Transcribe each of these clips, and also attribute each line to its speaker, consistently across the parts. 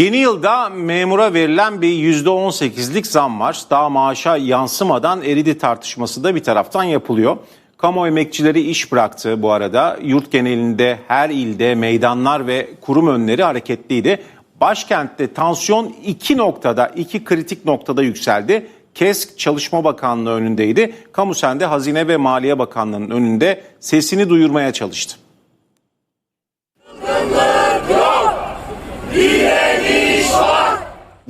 Speaker 1: Yeni yılda memura verilen bir %18'lik zam var. Daha maaşa yansımadan eridi tartışması da bir taraftan yapılıyor. Kamu emekçileri iş bıraktı bu arada. Yurt genelinde her ilde meydanlar ve kurum önleri hareketliydi. Başkentte tansiyon iki noktada, iki kritik noktada yükseldi. KESK Çalışma Bakanlığı önündeydi. Kamusen'de Hazine ve Maliye Bakanlığı'nın önünde sesini duyurmaya çalıştı.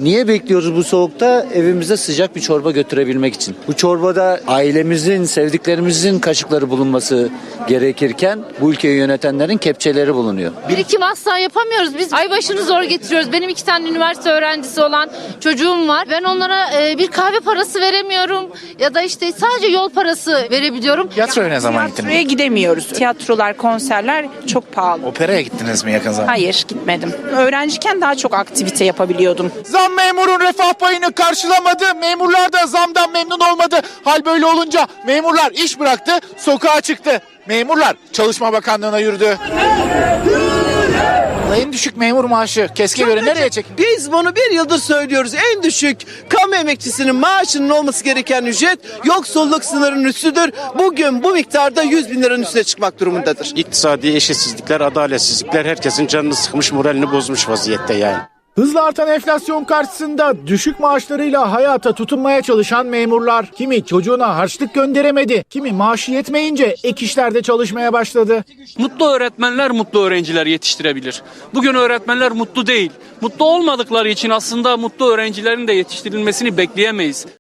Speaker 2: Niye bekliyoruz bu soğukta? Evimize sıcak bir çorba götürebilmek için. Bu çorbada ailemizin, sevdiklerimizin kaşıkları bulunması gerekirken bu ülkeyi yönetenlerin kepçeleri bulunuyor.
Speaker 3: Birikim asla yapamıyoruz. Biz ay başını zor getiriyoruz. Benim iki tane üniversite öğrencisi olan çocuğum var. Ben onlara e, bir kahve parası veremiyorum. Ya da işte sadece yol parası verebiliyorum.
Speaker 4: Tiyatroya ne zaman
Speaker 5: Tiyatroya
Speaker 4: gittiniz?
Speaker 5: gidemiyoruz. Tiyatrolar, konserler çok pahalı.
Speaker 4: Operaya gittiniz mi yakın zamanda?
Speaker 5: Hayır gitmedim. Öğrenciyken daha çok aktivite yapabiliyordum.
Speaker 4: Zam memurun refah payını karşılamadı. Memurlar da zamdan memnun olmadı. Hal böyle olunca memurlar iş bıraktı, sokağa çıktı. Memurlar Çalışma Bakanlığı'na yürüdü. En düşük memur maaşı keske göre nereye çekin?
Speaker 6: Biz bunu bir yıldır söylüyoruz. En düşük kamu emekçisinin maaşının olması gereken ücret yoksulluk sınırının üstüdür. Bugün bu miktarda 100 bin liranın üstüne çıkmak durumundadır.
Speaker 7: İktisadi eşitsizlikler, adaletsizlikler herkesin canını sıkmış, moralini bozmuş vaziyette yani.
Speaker 8: Hızla artan enflasyon karşısında düşük maaşlarıyla hayata tutunmaya çalışan memurlar kimi çocuğuna harçlık gönderemedi, kimi maaşı yetmeyince ek işlerde çalışmaya başladı.
Speaker 9: Mutlu öğretmenler mutlu öğrenciler yetiştirebilir. Bugün öğretmenler mutlu değil. Mutlu olmadıkları için aslında mutlu öğrencilerin de yetiştirilmesini bekleyemeyiz.